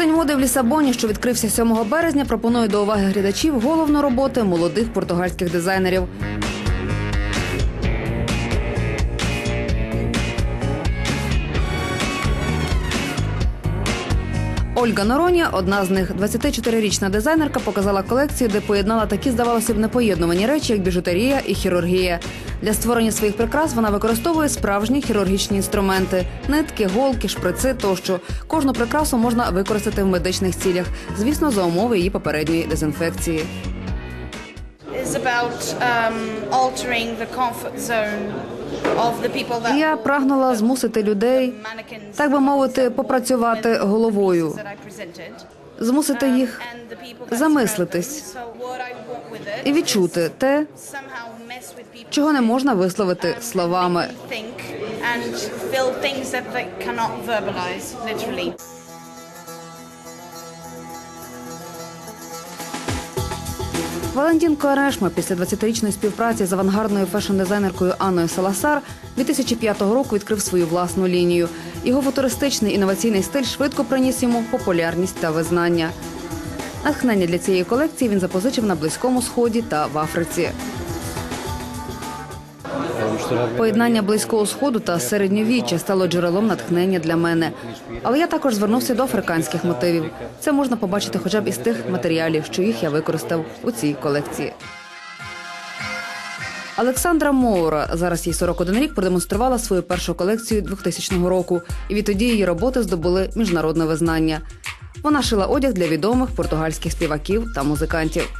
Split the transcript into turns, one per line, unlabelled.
Тиждень моди в Лісабоні, що відкрився 7 березня, пропонує до уваги глядачів головну роботи молодих португальських дизайнерів. Ольга Нороні, одна з них, 24-річна дизайнерка, показала колекцію, де поєднала такі, здавалося б, непоєднувані речі, як біжутерія і хірургія. Для створення своїх прикрас вона використовує справжні хірургічні інструменти: нитки, голки, шприци тощо. Кожну прикрасу можна використати в медичних цілях, звісно, за умови її попередньої дезінфекції.
is about um, altering the
Я прагнула змусити людей, так би мовити, попрацювати головою, змусити
Um,
їх замислитись і відчути те, чого не можна висловити словами. Валентін Корешма після 20-річної співпраці з авангардною фешн-дизайнеркою Анною Саласар 2005 року відкрив свою власну лінію. Його футуристичний інноваційний стиль швидко приніс йому популярність та визнання. Натхнення для цієї колекції він запозичив на Близькому Сході та в Африці. Поєднання близького сходу та середньовіччя стало джерелом натхнення для мене. Але я також звернувся до африканських мотивів. Це можна побачити хоча б із тих матеріалів, що їх я використав у цій колекції. Олександра Моура, зараз їй 41 рік, продемонструвала свою першу колекцію 2000 року, і відтоді її роботи здобули міжнародне визнання. Вона шила одяг для відомих португальських співаків та музикантів.